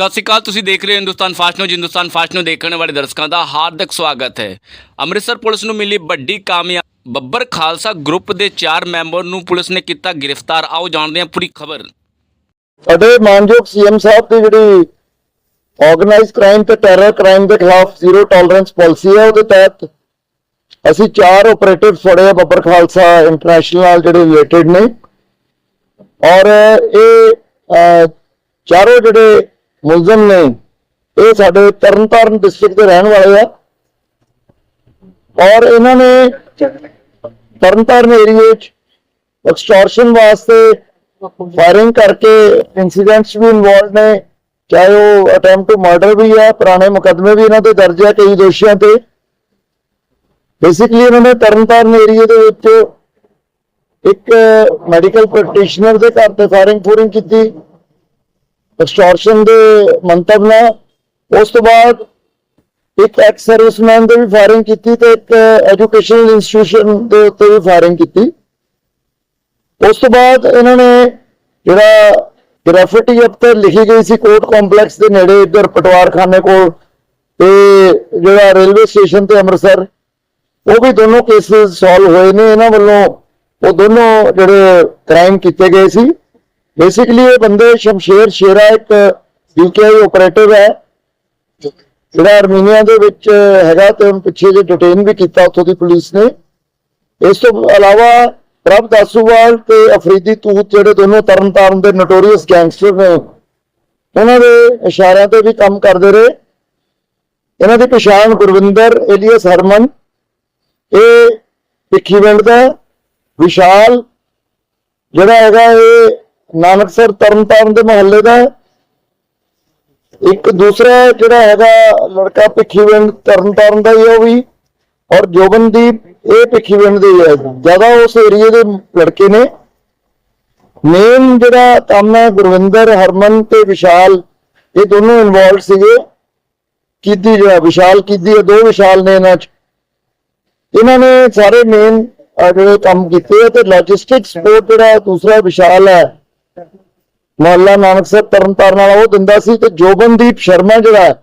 ਸਤਿ ਸ਼੍ਰੀ ਅਕਾਲ, ਤੁਸੀਂ ਦੇਖ ਰਹੇ ਹੋ Hindustan fast news, Hindustan fast news ਦੇਖਣ ਵਾਲੇ ਦਰਸ਼ਕਾਂ ਦਾ ਹਾਰਦਿਕ ਸਵਾਗਤ ਹੈ। ਅੰਮ੍ਰਿਤਸਰ ਪੁਲਿਸ ਨੂੰ ਮਿਲੀ ਵੱਡੀ ਕਾਮਯਾਬੀ। ਬੱਬਰ ਖਾਲਸਾ ਗਰੁੱਪ ਦੇ 4 ਮੈਂਬਰ ਨੂੰ ਪੁਲਿਸ ਨੇ ਕੀਤਾ ਗ੍ਰਿਫਤਾਰ। ਆਓ ਜਾਣਦੇ ਹਾਂ ਪੂਰੀ ਖਬਰ। ਸਾਡੇ ਮਾਨਯੋਗ ਸੀਐਮ ਸਾਹਿਬ ਦੀ ਜਿਹੜੀ ਆਰਗੇਨਾਈਜ਼ਡ ਕ੍ਰਾਈਮ ਤੇ ਟੈਰਰ ਕ੍ਰਾਈਮ ਦੇ ਖਿਲਾਫ ਜ਼ੀਰੋ ਟੋਲਰੈਂਸ ਪਾਲਿਸੀ ਹੈ, ਉਹਦੇ ਤਹਿਤ ਅਸੀਂ ਚਾਰ ਆਪਰੇਟਿਵ ਫੜੇ ਆ ਬੱਬਰ ਖਾਲਸਾ ਇੰਟਰਨੈਸ਼ਨਲ ਨਾਲ ਜਿਹੜੇ ਰਿਲੇਟਡ ਨੇ। ਔਰ ਇਹ ਚਾਰੋਂ ਜਿਹੜੇ ਮੁਲਜ਼ਮ ਨੇ। ਇਹ ਸਾਡੇ ਤਰਨਤਾਰਨ ਡਿਸਟ੍ਰਿਕਟ ਦੇ ਰਹਿਣ ਵਾਲੇ ਆ। ਔਰ ਇਹਨਾਂ ਨੇ ਤਰਨਤਾਰਨ ਏਰੀਏ 'ਚ ਐਕਸਟੋਰਸ਼ਨ ਵਾਸਤੇ ਫਾਇਰਿੰਗ ਕਰਕੇ ਇਨਸੀਡੈਂਟਸ ਵੀ ਇਨਵੋਲਡ ਨੇ। ਚਾਹੇ ਉਹ ਅਟੈਂਪਟ ਟੂ ਮਰਡਰ ਵੀ ਹੈ ਪੁਰਾਣੇ ਮੁਕੱਦਮੇ ਵੀ ਇਹਨਾਂ ਤੇ ਦਰਜ ਹੈ ਕਈ ਦੋਸ਼ੀਆਂ ਤੇ। ਬੇਸਿਕਲੀ ਇਹਨਾਂ ਨੇ ਤਰਨਤਾਰਨ ਏਰੀਏ ਦੇ ਵਿੱਚ ਇੱਕ ਮੈਡੀਕਲ ਪ੍ਰੈਕਟੀਸ਼ਨਰ ਦੇ ਘਰ ਤੇ ਫਾਇਰਿੰਗ ਫੂਰਿੰਗ ਕੀਤੀ। ਐਕਸਟੋਰਸ਼ਨ ਦੇ ਮੰਤਵ ਨਾਲ ਉਸ ਤੋਂ ਬਾਅਦ ਇੱਕ ਐਕਸ ਸਰਵਿਸਮੈਨ ਦੇ ਵੀ ਫਾਇਰਿੰਗ ਕੀਤੀ ਤੇ ਇੱਕ ਐਜੂਕੇਸ਼ਨਲ ਇੰਸਟੀਟਿਊਸ਼ਨ ਦੇ ਉੱਤੇ ਵੀ ਫਾਇਰਿੰਗ ਕੀਤੀ। ਉਸ ਤੋਂ ਬਾਅਦ ਇਹਨਾਂ ਨੇ ਜਿਹੜਾ ਗ੍ਰੈਫਿਟੀ ਉੱਤੇ ਲਿਖੀ ਗਈ ਸੀ ਕੋਰਟ ਕੰਪਲੈਕਸ ਦੇ ਨੇੜੇ ਇੱਧਰ ਪਟਵਾਰਖਾਨੇ ਕੋਲ ਤੇ ਜਿਹੜਾ ਰੇਲਵੇ ਸਟੇਸ਼ਨ ਤੇ ਅੰਮ੍ਰਿਤਸਰ, ਉਹ ਵੀ ਦੋਨੋਂ ਕੇਸਿਸ ਸੋਲਵ ਹੋਏ ਨੇ। ਇਹਨਾਂ ਵੱਲੋਂ ਉਹ ਦੋਨੋਂ ਜਿਹੜੇ ਕ੍ਰਾਈਮ ਕੀਤੇ ਗਏ ਸੀ। ਬੇਸਿਕਲੀ ਇਹ ਬੰਦੇ ਸ਼ਮਸ਼ੇਰ ਸ਼ੇਰਾ ਇੱਕ ਬੀਕੇਆਈ ਆਪਰੇਟਿਵ ਹੈ। ਜਿਹੜਾ ਅਰਮੀਨੀਆ ਦੇ ਵਿੱਚ ਹੈਗਾ ਤੇ ਹੁਣ ਪਿੱਛੇ ਜੇ ਡਿਟੇਨ ਵੀ ਕੀਤਾ ਉੱਥੋਂ ਦੀ ਪੁਲਿਸ ਨੇ। ਇਸ ਤੋਂ ਇਲਾਵਾ ਪ੍ਰਭ ਦਾਸੂਵਾਲ ਤੇ ਅਫਰੀਦੀ ਤੂਤ ਜਿਹੜੇ ਦੋਨੋਂ ਤਰਨਤਾਰਨ ਦੇ ਨੋਟੋਰੀਅਸ ਗੈਂਗਸਟਰ ਨੇ, ਉਹਨਾਂ ਦੇ ਇਸ਼ਾਰਿਆਂ ਤੇ ਵੀ ਕੰਮ ਕਰਦੇ ਰਹੇ। ਇਹਨਾਂ ਦੀ ਪਛਾਣ ਗੁਰਵਿੰਦਰ ਏਲੀਅਸ ਹਰਮਨ, ਇਹ ਭਿੱਖੀਵਿੰਡ ਦਾ ਵਿਸ਼ਾਲ ਜਿਹੜਾ ਹੈਗਾ ਇਹ ਨਾਨਕਸਰ ਤਰਨਤਾਰਨ ਦੇ ਮੁਹੱਲੇ ਦਾ ਇੱਕ ਦੂਸਰਾ ਜਿਹੜਾ ਹੈਗਾ ਲੜਕਾ ਭਿੱਖੀਵਿੰਡ ਤਰਨਤਾਰਨ ਦਾ ਹੀ ਉਹ ਵੀ। ਔਰ ਜੋਬਨਦੀਪ ਇਹ ਭਿੱਖੀਵਿੰਡ ਦੇ ਹੈ ਜ਼ਿਆਦਾ ਉਸ ਏਰੀਏ ਦੇ ਲੜਕੇ ਨੇ। ਮੇਨ ਜਿਹੜਾ ਕੰਮ ਹੈ ਗੁਰਵਿੰਦਰ, ਹਰਮਨ ਤੇ ਵਿਸ਼ਾਲ, ਇਹ ਦੋਨੋਂ ਇਨਵੋਲਡ ਸੀਗੇ। ਕੀਦੀ ਜਿਹੜਾ ਵਿਸ਼ਾਲ ਕੀਦੀ ਇਹ ਦੋ ਵਿਸ਼ਾਲ ਨੇ ਇਹਨਾਂ ਚ। ਇਹਨਾਂ ਨੇ ਸਾਰੇ ਮੇਨ ਜਿਹੜੇ ਕੰਮ ਕੀਤੇ ਤੇ ਲੌਜਿਸਟਿਕ ਸਪੋਰਟ ਜਿਹੜਾ ਦੂਸਰਾ ਵਿਸ਼ਾਲ ਹੈ ਮੁਹੱਲਾ ਨਾਨਕਸਰ ਤਰਨਤਾਰਨ ਵਾਲਾ ਉਹ ਦਿੰਦਾ ਸੀ ਤੇ ਜੋਬਨਦੀਪ ਸ਼ਰਮਾ ਜਿਹੜਾ ਹੈ,